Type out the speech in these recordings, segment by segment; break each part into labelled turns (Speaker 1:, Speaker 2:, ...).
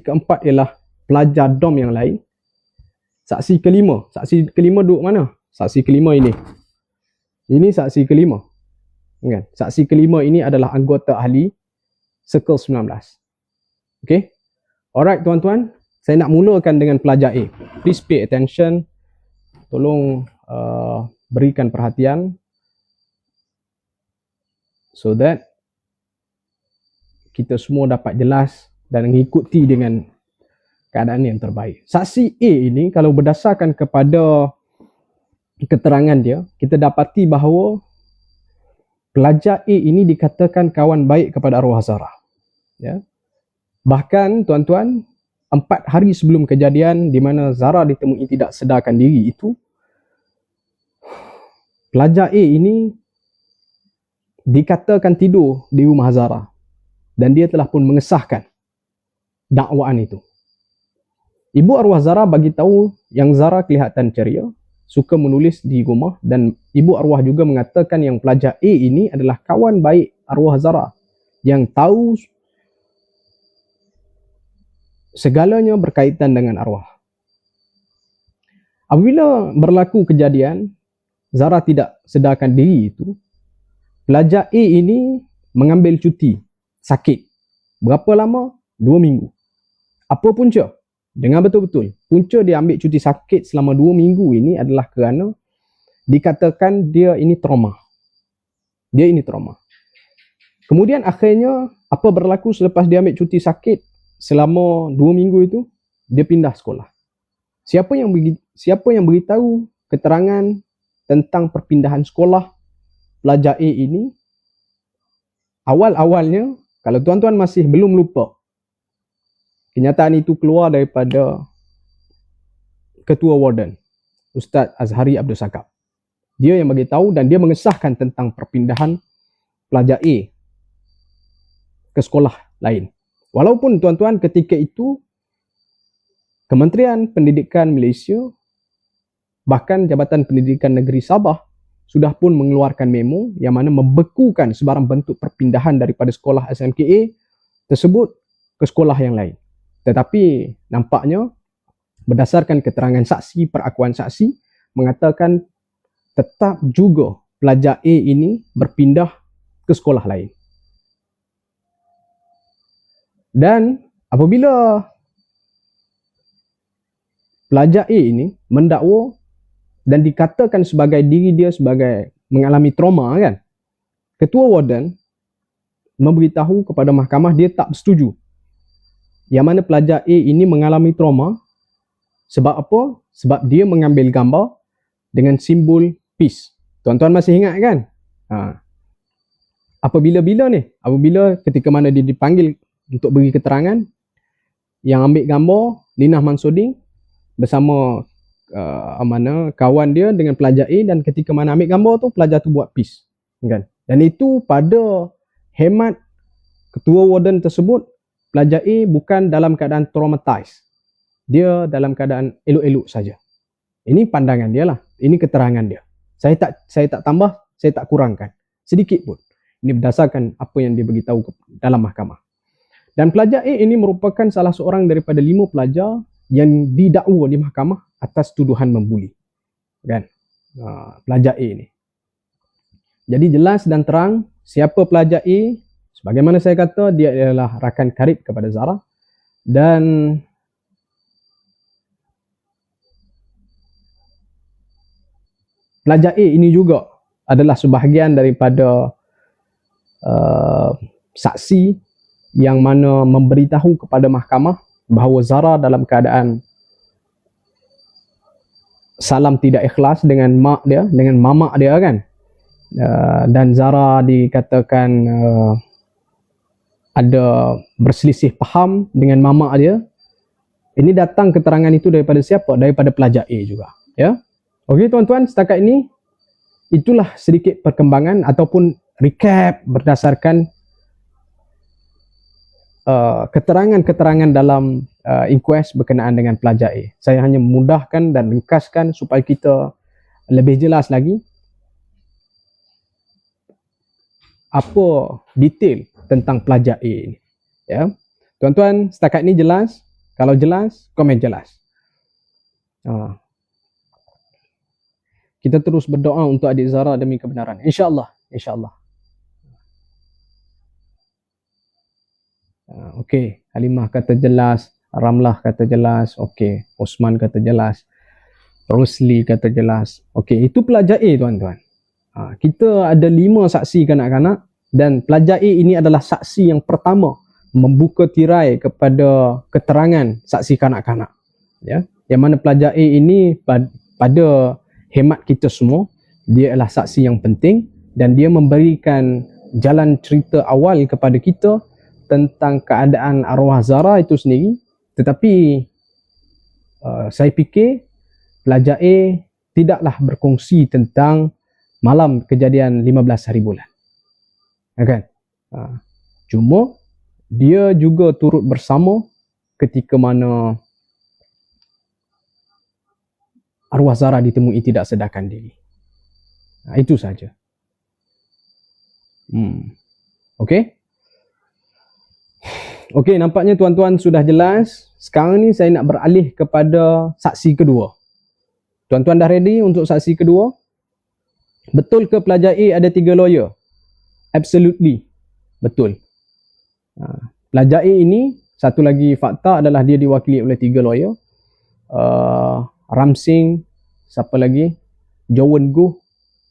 Speaker 1: keempat ialah pelajar dom yang lain. Saksi kelima, saksi kelima duduk mana? Saksi kelima ini. Ini saksi kelima. Kan? Saksi kelima ini adalah anggota ahli Circle 19. Okay? Alright tuan-tuan, saya nak mulakan dengan pelajar A. Please pay attention. Tolong uh, berikan perhatian so that kita semua dapat jelas dan mengikuti dengan keadaan yang terbaik. Saksi A ini kalau berdasarkan kepada keterangan dia, kita dapati bahawa pelajar A ini dikatakan kawan baik kepada arwah Zara. Ya. Bahkan tuan-tuan, empat hari sebelum kejadian di mana Zara ditemui tidak sedarkan diri itu, pelajar A ini dikatakan tidur di rumah Zara dan dia telah pun mengesahkan dakwaan itu. Ibu arwah Zara bagi tahu yang Zara kelihatan ceria, suka menulis di rumah dan ibu arwah juga mengatakan yang pelajar A ini adalah kawan baik arwah Zara yang tahu segalanya berkaitan dengan arwah. Apabila berlaku kejadian, Zara tidak sedarkan diri itu, pelajar A ini mengambil cuti, sakit. Berapa lama? Dua minggu. Apa punca? dengan betul-betul. Punca dia ambil cuti sakit selama dua minggu ini adalah kerana dikatakan dia ini trauma. Dia ini trauma. Kemudian akhirnya apa berlaku selepas dia ambil cuti sakit selama dua minggu itu? Dia pindah sekolah. Siapa yang beri, siapa yang beritahu keterangan tentang perpindahan sekolah pelajar A ini? Awal-awalnya kalau tuan-tuan masih belum lupa kenyataan itu keluar daripada ketua warden Ustaz Azhari Abdul Sakab dia yang bagi tahu dan dia mengesahkan tentang perpindahan pelajar A ke sekolah lain walaupun tuan-tuan ketika itu Kementerian Pendidikan Malaysia bahkan Jabatan Pendidikan Negeri Sabah sudah pun mengeluarkan memo yang mana membekukan sebarang bentuk perpindahan daripada sekolah SMKA tersebut ke sekolah yang lain. Tetapi nampaknya berdasarkan keterangan saksi, perakuan saksi mengatakan tetap juga pelajar A ini berpindah ke sekolah lain. Dan apabila pelajar A ini mendakwa dan dikatakan sebagai diri dia sebagai mengalami trauma kan, ketua warden memberitahu kepada mahkamah dia tak bersetuju yang mana pelajar A ini mengalami trauma sebab apa? Sebab dia mengambil gambar dengan simbol peace. Tuan-tuan masih ingat kan? Ha. Apabila-bila ni? Apabila ketika mana dia dipanggil untuk beri keterangan yang ambil gambar Linah Mansuding bersama uh, mana kawan dia dengan pelajar A dan ketika mana ambil gambar tu pelajar tu buat peace. Kan? Dan itu pada hemat ketua warden tersebut pelajar A bukan dalam keadaan traumatized. Dia dalam keadaan elok-elok saja. Ini pandangan dia lah. Ini keterangan dia. Saya tak saya tak tambah, saya tak kurangkan. Sedikit pun. Ini berdasarkan apa yang dia beritahu dalam mahkamah. Dan pelajar A ini merupakan salah seorang daripada lima pelajar yang didakwa di mahkamah atas tuduhan membuli. Kan? Uh, pelajar A ini. Jadi jelas dan terang siapa pelajar A Sebagaimana saya kata, dia adalah rakan karib kepada Zara dan pelajar A ini juga adalah sebahagian daripada uh, saksi yang mana memberitahu kepada mahkamah bahawa Zara dalam keadaan salam tidak ikhlas dengan mak dia, dengan mamak dia kan. Uh, dan Zara dikatakan uh, ada berselisih faham dengan mama dia ini datang keterangan itu daripada siapa? Daripada pelajar A juga ya? Okey tuan-tuan setakat ini itulah sedikit perkembangan ataupun recap berdasarkan uh, keterangan-keterangan dalam uh, inquest berkenaan dengan pelajar A. Saya hanya memudahkan dan ringkaskan supaya kita lebih jelas lagi apa detail tentang pelajar A ini. Ya. Tuan-tuan, setakat ini jelas. Kalau jelas, komen jelas. Ha. Kita terus berdoa untuk adik Zara demi kebenaran. InsyaAllah. InsyaAllah. Ha. Okey. Halimah kata jelas. Ramlah kata jelas. Okey. Osman kata jelas. Rosli kata jelas. Okey. Itu pelajar A tuan-tuan. Ha. Kita ada lima saksi kanak-kanak. Dan pelajar A ini adalah saksi yang pertama membuka tirai kepada keterangan saksi kanak-kanak. Ya, yang mana pelajar A ini pada hemat kita semua, dia adalah saksi yang penting dan dia memberikan jalan cerita awal kepada kita tentang keadaan arwah Zara itu sendiri. Tetapi uh, saya fikir pelajar A tidaklah berkongsi tentang malam kejadian 15 hari bulan. Ya kan? Uh, cuma dia juga turut bersama ketika mana arwah Zara ditemui tidak sedarkan diri. Nah, itu saja. Hmm. Okey. Okey, nampaknya tuan-tuan sudah jelas. Sekarang ni saya nak beralih kepada saksi kedua. Tuan-tuan dah ready untuk saksi kedua? Betul ke pelajar A ada tiga lawyer? Absolutely. Betul. Ha. Pelajar A ini, satu lagi fakta adalah dia diwakili oleh tiga lawyer. Uh, Ram Singh, siapa lagi? Jowen Gu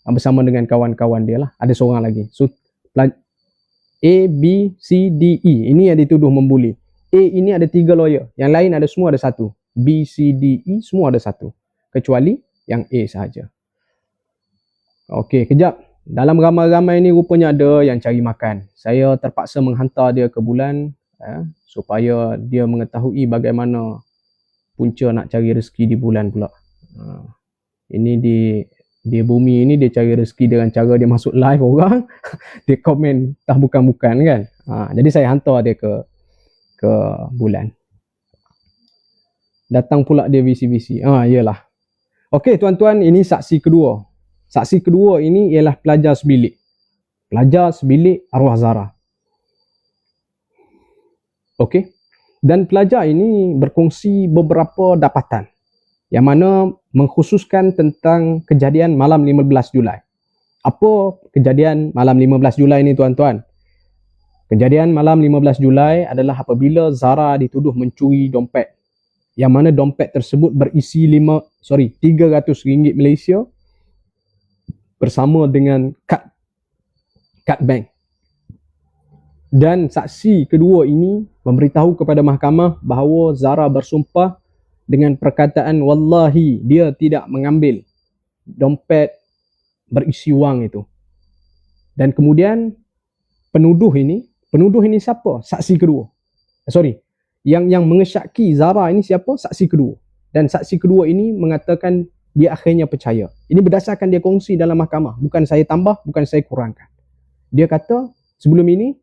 Speaker 1: bersama dengan kawan-kawan dia lah. Ada seorang lagi. So, A, B, C, D, E. Ini yang dituduh membuli. A ini ada tiga lawyer. Yang lain ada semua ada satu. B, C, D, E semua ada satu. Kecuali yang A sahaja. Okey, kejap. Dalam ramai-ramai ni rupanya ada yang cari makan. Saya terpaksa menghantar dia ke bulan eh, supaya dia mengetahui bagaimana punca nak cari rezeki di bulan pula. Ha. Ini di di bumi ini dia cari rezeki dengan cara dia masuk live orang, dia komen tak bukan-bukan kan. Ha. jadi saya hantar dia ke ke bulan. Datang pula dia visi-visi. Ah, ha, iyalah. Okey tuan-tuan, ini saksi kedua. Saksi kedua ini ialah pelajar sebilik. Pelajar sebilik arwah Zara. Okey. Dan pelajar ini berkongsi beberapa dapatan yang mana mengkhususkan tentang kejadian malam 15 Julai. Apa kejadian malam 15 Julai ini tuan-tuan? Kejadian malam 15 Julai adalah apabila Zara dituduh mencuri dompet yang mana dompet tersebut berisi 5 sorry 300 ringgit Malaysia bersama dengan kad kad bank. Dan saksi kedua ini memberitahu kepada mahkamah bahawa Zara bersumpah dengan perkataan wallahi dia tidak mengambil dompet berisi wang itu. Dan kemudian penuduh ini, penuduh ini siapa? Saksi kedua. Eh, sorry. Yang yang mengesyaki Zara ini siapa? Saksi kedua. Dan saksi kedua ini mengatakan dia akhirnya percaya. Ini berdasarkan dia kongsi dalam mahkamah. Bukan saya tambah, bukan saya kurangkan. Dia kata sebelum ini,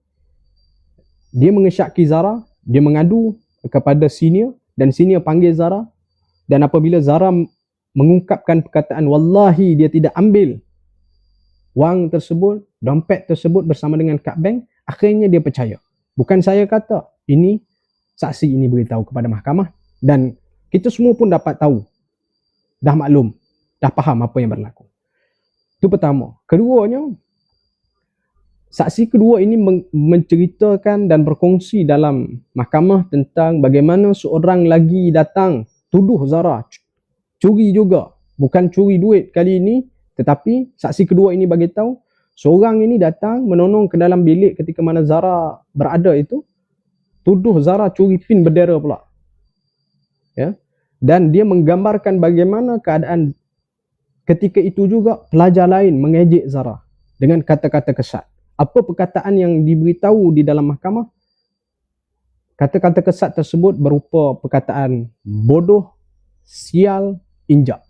Speaker 1: dia mengesyaki Zara, dia mengadu kepada senior dan senior panggil Zara dan apabila Zara mengungkapkan perkataan wallahi dia tidak ambil wang tersebut, dompet tersebut bersama dengan kad bank, akhirnya dia percaya. Bukan saya kata, ini saksi ini beritahu kepada mahkamah dan kita semua pun dapat tahu dah maklum, dah faham apa yang berlaku. Itu pertama. Keduanya, saksi kedua ini menceritakan dan berkongsi dalam mahkamah tentang bagaimana seorang lagi datang tuduh Zara curi juga. Bukan curi duit kali ini, tetapi saksi kedua ini bagi tahu seorang ini datang menonong ke dalam bilik ketika mana Zara berada itu tuduh Zara curi pin bendera pula. Ya dan dia menggambarkan bagaimana keadaan ketika itu juga pelajar lain mengejek Zara dengan kata-kata kesat. Apa perkataan yang diberitahu di dalam mahkamah? Kata-kata kesat tersebut berupa perkataan bodoh, sial, injak.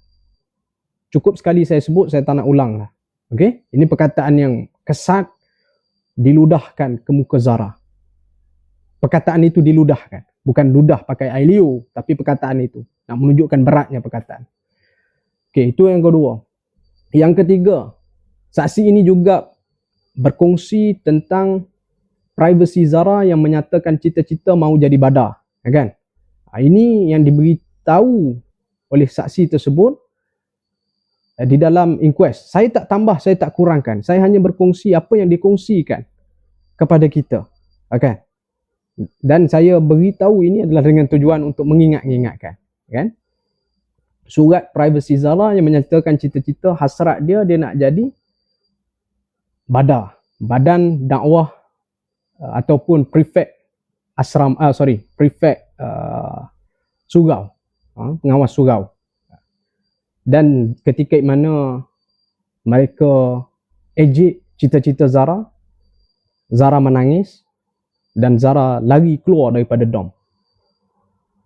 Speaker 1: Cukup sekali saya sebut, saya tak nak ulang lah. Okay? Ini perkataan yang kesat diludahkan ke muka Zara. Perkataan itu diludahkan. Bukan ludah pakai ailio, tapi perkataan itu nak menunjukkan beratnya perkataan. Okey, itu yang kedua. Yang ketiga, saksi ini juga berkongsi tentang privacy Zara yang menyatakan cita-cita mau jadi badar, ya kan? Ha, ini yang diberitahu oleh saksi tersebut eh, di dalam inquest. Saya tak tambah, saya tak kurangkan. Saya hanya berkongsi apa yang dikongsikan kepada kita. Okay. Dan saya beritahu ini adalah dengan tujuan untuk mengingat-ingatkan. Kan? Surat privacy Zara yang menyatakan cita-cita hasrat dia, dia nak jadi badar. Badan dakwah uh, ataupun prefect asram, uh, sorry, prefect uh, surau. Uh, pengawas surau. Dan ketika mana mereka ejek cita-cita Zara, Zara menangis dan Zara lari keluar daripada dom.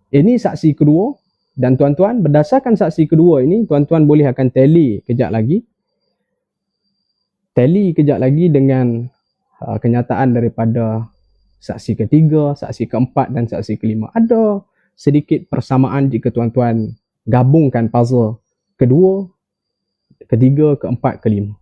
Speaker 1: Ini saksi kedua dan tuan-tuan berdasarkan saksi kedua ini tuan-tuan boleh akan tally kejap lagi. Tally kejap lagi dengan uh, kenyataan daripada saksi ketiga, saksi keempat dan saksi kelima. Ada sedikit persamaan jika tuan-tuan gabungkan puzzle kedua, ketiga, keempat, kelima.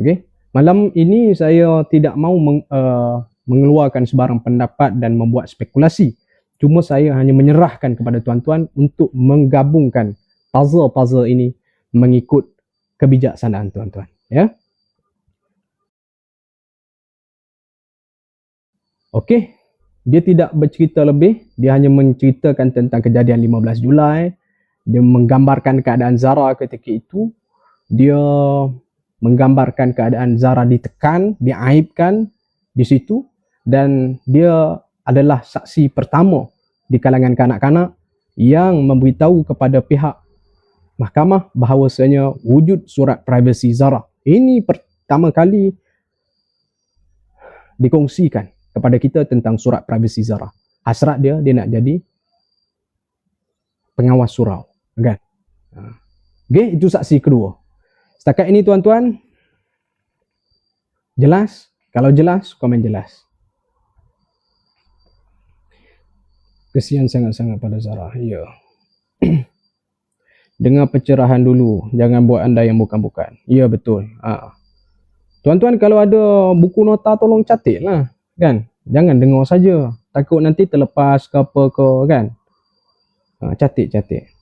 Speaker 1: Okey. Malam ini saya tidak mau meng, uh, mengeluarkan sebarang pendapat dan membuat spekulasi. Cuma saya hanya menyerahkan kepada tuan-tuan untuk menggabungkan puzzle-puzzle ini mengikut kebijaksanaan tuan-tuan. Ya. Okey. Dia tidak bercerita lebih, dia hanya menceritakan tentang kejadian 15 Julai, dia menggambarkan keadaan Zara ketika itu dia menggambarkan keadaan Zara ditekan diaibkan di situ dan dia adalah saksi pertama di kalangan kanak-kanak yang memberitahu kepada pihak mahkamah bahawasanya wujud surat privasi Zara ini pertama kali dikongsikan kepada kita tentang surat privasi Zara hasrat dia dia nak jadi pengawas surau Kan? Okay, itu saksi kedua. Setakat ini tuan-tuan, jelas? Kalau jelas, komen jelas. Kesian sangat-sangat pada Zara. Ya. Dengar pencerahan dulu. Jangan buat anda yang bukan-bukan. Ya, betul. Ha. Tuan-tuan, kalau ada buku nota, tolong catik lah. Kan? Jangan dengar saja. Takut nanti terlepas ke apa ke, kan? Ha, catik, catik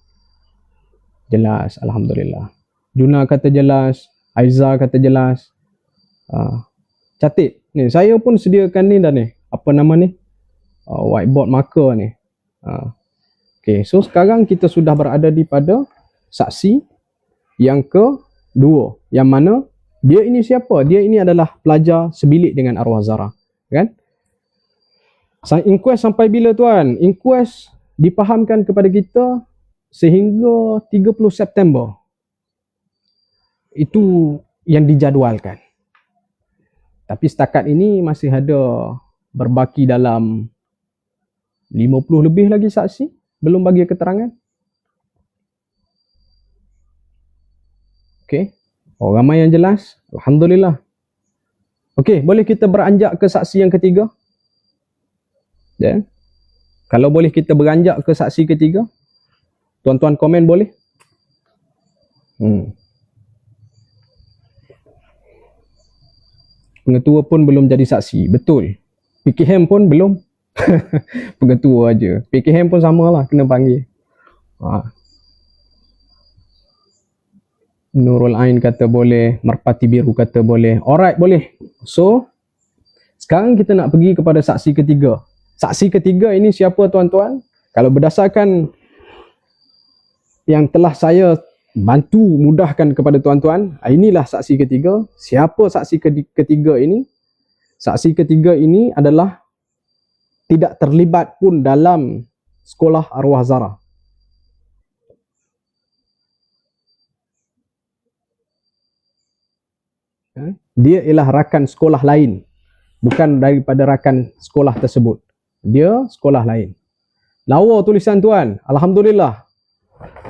Speaker 1: jelas alhamdulillah Juna kata jelas Aiza kata jelas uh, catik ni saya pun sediakan ni dah ni apa nama ni uh, whiteboard marker ni uh, okay so sekarang kita sudah berada di pada saksi yang ke dua yang mana dia ini siapa? Dia ini adalah pelajar sebilik dengan arwah Zara kan? Inquest sampai bila tuan? Inquest dipahamkan kepada kita sehingga 30 September. Itu yang dijadualkan. Tapi setakat ini masih ada berbaki dalam 50 lebih lagi saksi belum bagi keterangan. Okey. Oh, ramai yang jelas. Alhamdulillah. Okey, boleh kita beranjak ke saksi yang ketiga? Ya. Yeah. Kalau boleh kita beranjak ke saksi ketiga? Tuan-tuan komen boleh? Hmm. Pengetua pun belum jadi saksi. Betul. PKM pun belum. Pengetua aja. PKM pun samalah kena panggil. Ha. Nurul Ain kata boleh. Merpati Biru kata boleh. Alright, boleh. So, sekarang kita nak pergi kepada saksi ketiga. Saksi ketiga ini siapa tuan-tuan? Kalau berdasarkan yang telah saya bantu mudahkan kepada tuan-tuan. Ah, inilah saksi ketiga. Siapa saksi ketiga ini? Saksi ketiga ini adalah tidak terlibat pun dalam sekolah arwah Zara. Ya, dia ialah rakan sekolah lain. Bukan daripada rakan sekolah tersebut. Dia sekolah lain. Lawa tulisan tuan. Alhamdulillah.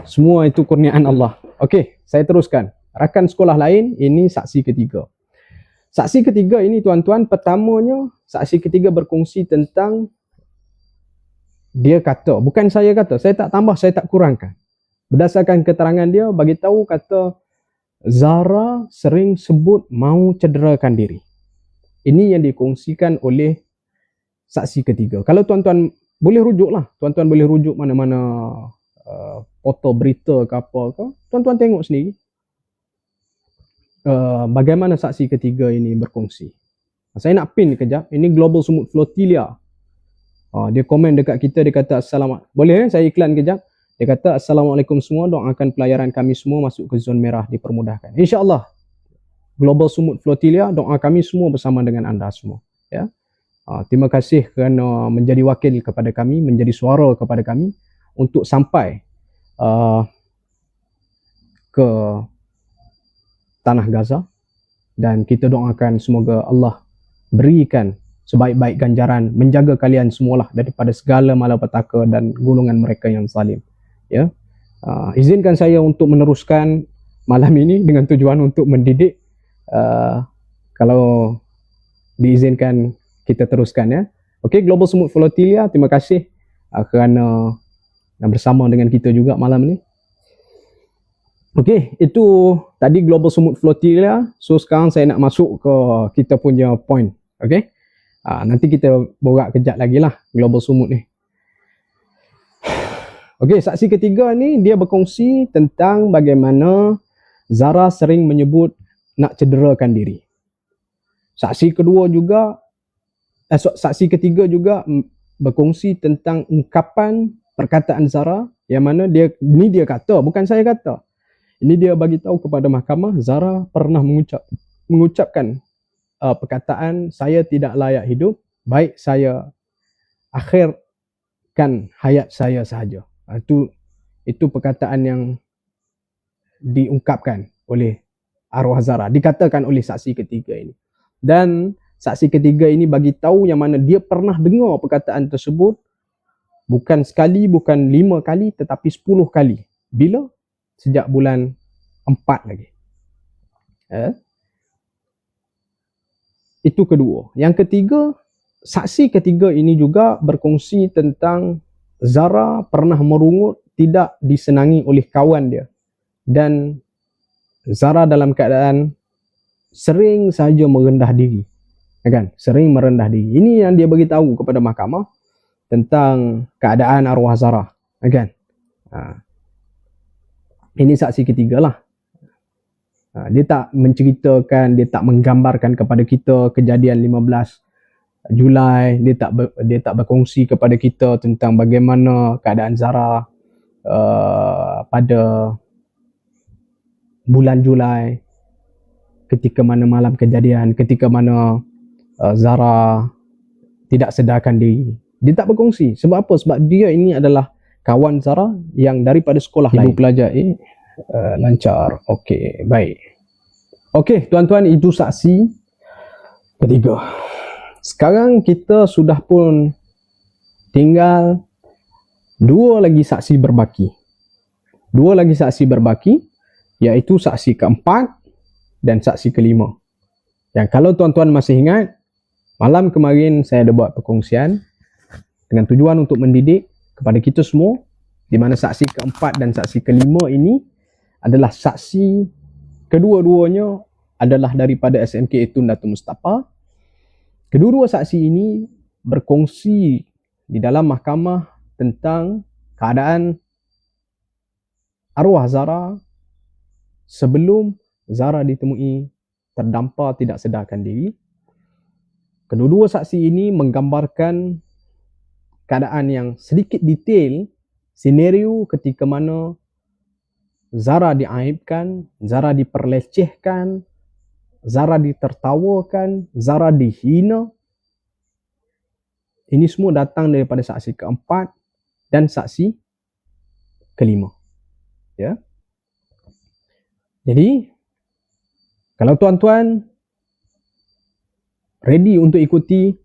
Speaker 1: Semua itu kurniaan Allah. Okey, saya teruskan. Rakan sekolah lain, ini saksi ketiga. Saksi ketiga ini tuan-tuan, pertamanya saksi ketiga berkongsi tentang dia kata, bukan saya kata, saya tak tambah, saya tak kurangkan. Berdasarkan keterangan dia, bagi tahu kata Zara sering sebut mau cederakan diri. Ini yang dikongsikan oleh saksi ketiga. Kalau tuan-tuan boleh rujuk lah. Tuan-tuan boleh rujuk mana-mana uh, foto berita ke apa ke. Tuan-tuan tengok sendiri. Uh, bagaimana saksi ketiga ini berkongsi. Saya nak pin kejap. Ini Global Sumut Flotilla. Uh, dia komen dekat kita. Dia kata Assalamualaikum. Boleh eh? Saya iklan kejap. Dia kata Assalamualaikum semua. Doakan pelayaran kami semua masuk ke zon merah dipermudahkan. InsyaAllah. Global Sumut Flotilla. Doa kami semua bersama dengan anda semua. Ya. Uh, terima kasih kerana menjadi wakil kepada kami. Menjadi suara kepada kami. Untuk sampai uh, ke tanah Gaza dan kita doakan semoga Allah berikan sebaik-baik ganjaran menjaga kalian semualah daripada segala malapetaka dan golongan mereka yang zalim ya. Uh, izinkan saya untuk meneruskan malam ini dengan tujuan untuk mendidik. Uh, kalau diizinkan kita teruskan ya. Okey global smooth flotilla terima kasih uh, kerana bersama dengan kita juga malam ini Okey, itu tadi Global Smooth Flotilla. So sekarang saya nak masuk ke kita punya point. Okey. Ha, nanti kita borak kejap lagi lah Global Smooth ni. Okey, saksi ketiga ni dia berkongsi tentang bagaimana Zara sering menyebut nak cederakan diri. Saksi kedua juga eh, saksi ketiga juga berkongsi tentang ungkapan perkataan Zara yang mana dia ni dia kata bukan saya kata ini dia bagi tahu kepada mahkamah Zara pernah mengucap mengucapkan uh, perkataan saya tidak layak hidup, baik saya akhirkan hayat saya sahaja. Uh, itu itu perkataan yang diungkapkan oleh arwah Zara, dikatakan oleh saksi ketiga ini. Dan saksi ketiga ini bagi tahu yang mana dia pernah dengar perkataan tersebut bukan sekali, bukan lima kali tetapi sepuluh kali. Bila? Sejak bulan empat lagi. Eh? Itu kedua. Yang ketiga, saksi ketiga ini juga berkongsi tentang Zara pernah merungut tidak disenangi oleh kawan dia. Dan Zara dalam keadaan sering saja merendah diri. Ya kan? Sering merendah diri. Ini yang dia beritahu kepada mahkamah tentang keadaan arwah Zara. Ya kan? Ha ini saksi ketiga lah. Ha, dia tak menceritakan, dia tak menggambarkan kepada kita kejadian 15 Julai. Dia tak ber, dia tak berkongsi kepada kita tentang bagaimana keadaan Zara uh, pada bulan Julai ketika mana malam kejadian, ketika mana uh, Zara tidak sedarkan diri. Dia tak berkongsi. Sebab apa? Sebab dia ini adalah kawan Zara yang daripada sekolah Ibu lain. Ibu pelajar uh, lancar. Okey, baik. Okey, tuan-tuan itu saksi ketiga. Sekarang kita sudah pun tinggal dua lagi saksi berbaki. Dua lagi saksi berbaki iaitu saksi keempat dan saksi kelima. Yang kalau tuan-tuan masih ingat, malam kemarin saya ada buat perkongsian dengan tujuan untuk mendidik kepada kita semua di mana saksi keempat dan saksi kelima ini adalah saksi kedua-duanya adalah daripada SMK Etun Datuk Mustafa. Kedua-dua saksi ini berkongsi di dalam mahkamah tentang keadaan arwah Zara sebelum Zara ditemui terdampar tidak sedarkan diri. Kedua-dua saksi ini menggambarkan keadaan yang sedikit detail senario ketika mana Zara diaibkan, Zara diperlecehkan, Zara ditertawakan, Zara dihina. Ini semua datang daripada saksi keempat dan saksi kelima. Ya. Jadi kalau tuan-tuan ready untuk ikuti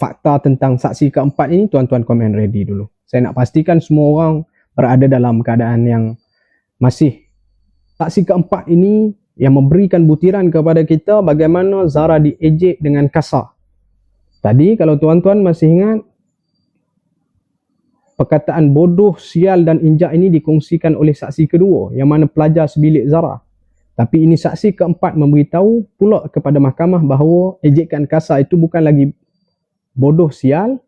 Speaker 1: fakta tentang saksi keempat ini tuan-tuan komen ready dulu. Saya nak pastikan semua orang berada dalam keadaan yang masih saksi keempat ini yang memberikan butiran kepada kita bagaimana Zara diejek dengan kasar. Tadi kalau tuan-tuan masih ingat perkataan bodoh, sial dan injak ini dikongsikan oleh saksi kedua yang mana pelajar sebilik Zara. Tapi ini saksi keempat memberitahu pula kepada mahkamah bahawa ejekan kasar itu bukan lagi bodoh sial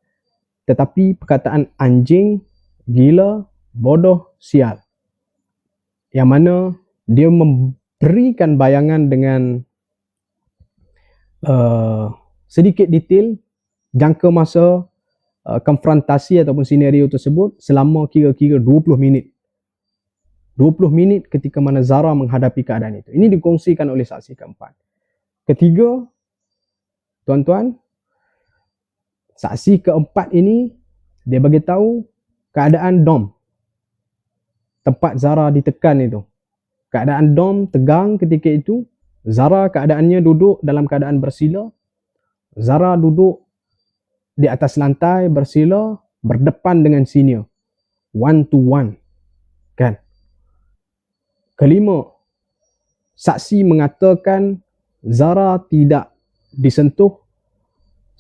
Speaker 1: tetapi perkataan anjing, gila, bodoh, sial. Yang mana dia memberikan bayangan dengan uh, sedikit detail jangka masa uh, konfrontasi ataupun senario tersebut selama kira-kira 20 minit. 20 minit ketika mana Zara menghadapi keadaan itu. Ini dikongsikan oleh saksi keempat. Ketiga, tuan-tuan, saksi keempat ini dia bagi tahu keadaan dom. Tempat Zara ditekan itu. Keadaan dom tegang ketika itu. Zara keadaannya duduk dalam keadaan bersila. Zara duduk di atas lantai bersila berdepan dengan senior. One to one. Kan? Kelima, saksi mengatakan Zara tidak disentuh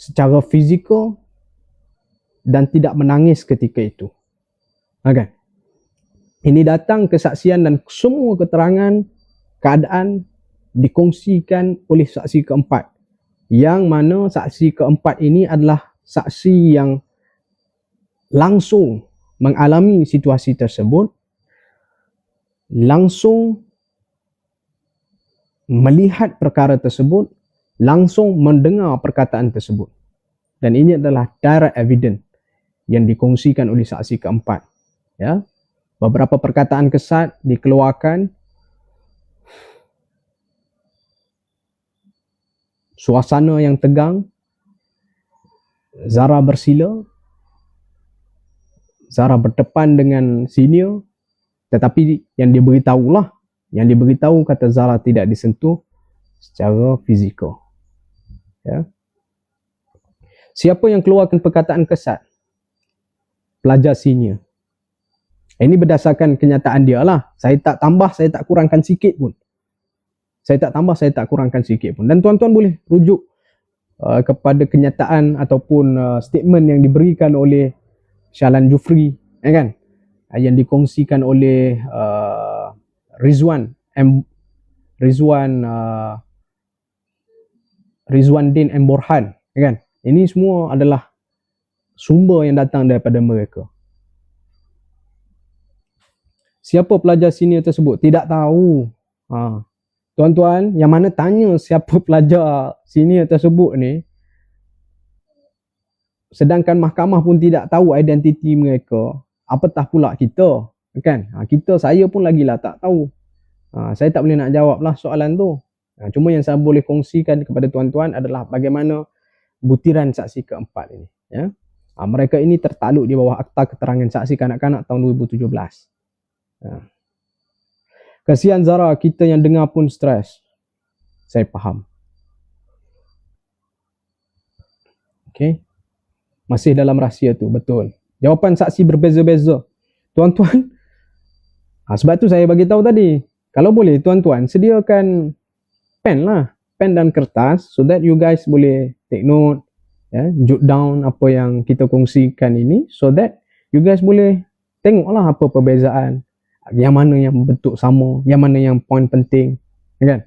Speaker 1: secara fizikal dan tidak menangis ketika itu. Okay. Ini datang kesaksian dan semua keterangan keadaan dikongsikan oleh saksi keempat. Yang mana saksi keempat ini adalah saksi yang langsung mengalami situasi tersebut langsung melihat perkara tersebut langsung mendengar perkataan tersebut. Dan ini adalah direct evidence yang dikongsikan oleh saksi keempat. Ya. Beberapa perkataan kesat dikeluarkan. Suasana yang tegang. Zara bersila. Zara berdepan dengan senior. Tetapi yang dia beritahu lah, yang dia beritahu kata Zara tidak disentuh secara fizikal. Ya. Siapa yang keluarkan perkataan kesat? Pelajar senior. Ini berdasarkan kenyataan dia lah. Saya tak tambah, saya tak kurangkan sikit pun. Saya tak tambah, saya tak kurangkan sikit pun. Dan tuan-tuan boleh rujuk uh, kepada kenyataan ataupun uh, statement yang diberikan oleh Syalan Jufri. Ya kan? Uh, yang dikongsikan oleh uh, Rizwan M Rizwan uh, Rizwan Din M Borhan kan? Ini semua adalah sumber yang datang daripada mereka. Siapa pelajar senior tersebut? Tidak tahu. Ha. Tuan-tuan yang mana tanya siapa pelajar senior tersebut ni sedangkan mahkamah pun tidak tahu identiti mereka apatah pula kita kan? Ha, kita saya pun lagi lah tak tahu. Ha, saya tak boleh nak jawab lah soalan tu ha, cuma yang saya boleh kongsikan kepada tuan-tuan adalah bagaimana butiran saksi keempat ini ya ha, mereka ini tertaluk di bawah akta keterangan saksi kanak-kanak tahun 2017 ha. kasihan Zara kita yang dengar pun stres saya faham Okay. Masih dalam rahsia tu, betul. Jawapan saksi berbeza-beza. Tuan-tuan, ha, sebab tu saya bagi tahu tadi. Kalau boleh, tuan-tuan, sediakan pen lah. Pen dan kertas so that you guys boleh take note, ya, jot down apa yang kita kongsikan ini so that you guys boleh tengoklah apa perbezaan. Yang mana yang bentuk sama, yang mana yang poin penting. Ya kan?